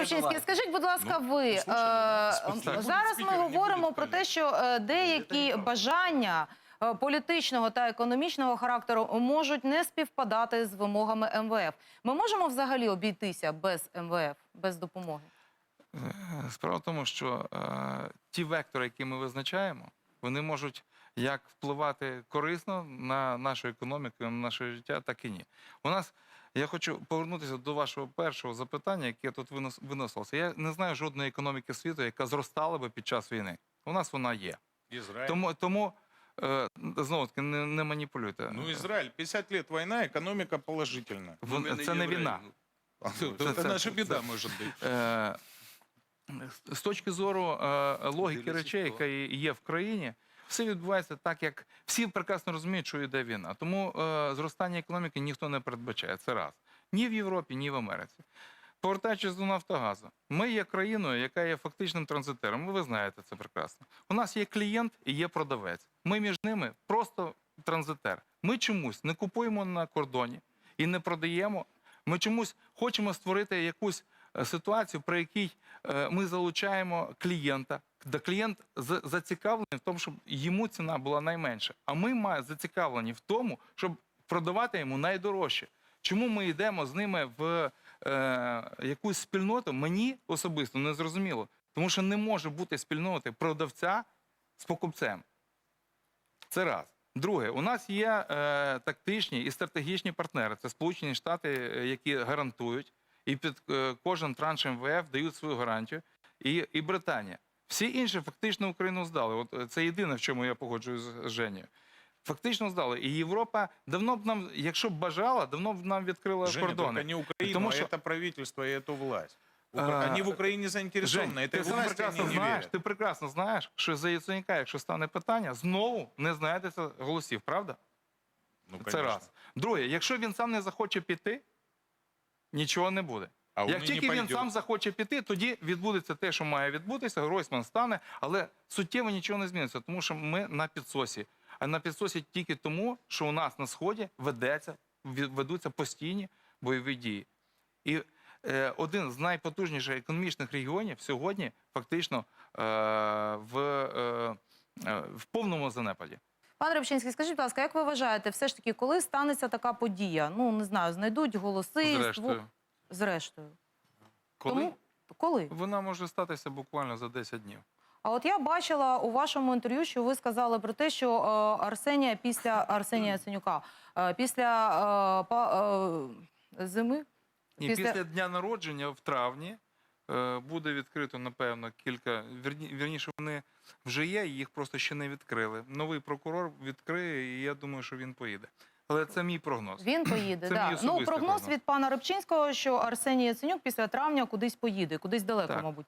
Рибчинський, скажіть, будь ласка, ви е, зараз ми говоримо про те, що е, деякі бажання е, політичного та економічного характеру можуть не співпадати з вимогами МВФ. Ми можемо взагалі обійтися без МВФ, без допомоги? Справа в тому, що е, ті вектори, які ми визначаємо, вони можуть як впливати корисно на нашу економіку, на наше життя, так і ні. У нас я хочу повернутися до вашого першого запитання, яке тут винос- виносилося. Я не знаю жодної економіки світу, яка зростала би під час війни. У нас вона є. Израиль. Тому, тому е, знову таки не, не маніпулюйте. Ну, Израиль, 50 лет война, экономика положительная. Вон- Ну, він це не єврей, війна. ну. Это це- наша це- беда, может быть. Е, з точки зору е, логіки Дивлячись, речей, хто. яка є- є в країні, все відбувається так, як всі прекрасно розуміють, що йде війна. Тому е, зростання економіки ніхто не передбачає. Це раз. Ні в Європі, ні в Америці. Повертаючись до Нафтогазу, ми є країною, яка є фактичним транзитером. Ви знаєте це прекрасно. У нас є клієнт і є продавець. Ми між ними просто транзитер. Ми чомусь не купуємо на кордоні і не продаємо. Ми чомусь хочемо створити якусь е, ситуацію, при якій е, ми залучаємо клієнта, клієнт зацікавлений в тому, щоб йому ціна була найменша. А ми ма- зацікавлені в тому, щоб продавати йому найдорожче. Чому ми йдемо з ними в е, якусь спільноту? Мені особисто не зрозуміло. Тому що не може бути спільноти продавця з покупцем. Це раз. Друге, у нас є е, тактичні і стратегічні партнери. Це Сполучені Штати, е, які гарантують, і під е, кожен транш МВФ дають свою гарантію, і, і Британія. Всі інші фактично Україну здали. От е, це єдине, в чому я погоджуюсь з Женєю. Фактично здали. І Європа давно б нам, якщо б бажала, давно б нам відкрила Женя, кордони. только не Украину, Потому а что- это правительство и эту власть. Укра- А, Они в Украине заинтересованы. Жень, Этой ти сам власти прекрасно они не знаєш, верят. ти прекрасно знаєш, що за Яценюка, якщо стане питання, знову не знайдеться голосів, правда? Ну, Це конечно. раз. Друге, якщо він сам не захоче піти, нічого не буде. А Як тільки він пойдет. сам захоче піти, тоді відбудеться те, що має відбутися, Гройсман стане, але суттєво нічого не зміниться, тому що ми на підсосі. А на підсосі тільки тому, що у нас на сході ведеться, ведуться постійні бойові дії. І е, один з найпотужніших економічних регіонів сьогодні фактично е, в, е, е, в повному занепаді. Пане Рибчинський, скажіть, будь ласка, як ви вважаєте, все ж таки, коли станеться така подія? Ну не знаю, знайдуть голоси Зрештою, зрештою. коли Тому коли? вона може статися буквально за 10 днів. А от я бачила у вашому інтерв'ю, що ви сказали про те, що е, Арсенія після Арсенія Яценюка, е, після е, па, е, зими Ні, Після- після... дня народження в травні е, буде відкрито, напевно, кілька. Вірні, вірніше, вони вже є, їх просто ще не відкрили. Новий прокурор відкриє, і я думаю, що він поїде. Але це мій прогноз. він поїде. Це да. мій Ну прогноз прогноз. від пана Рибчинського, що Арсеній Яценюк після травня кудись поїде, кудись далеко, Так. мабуть.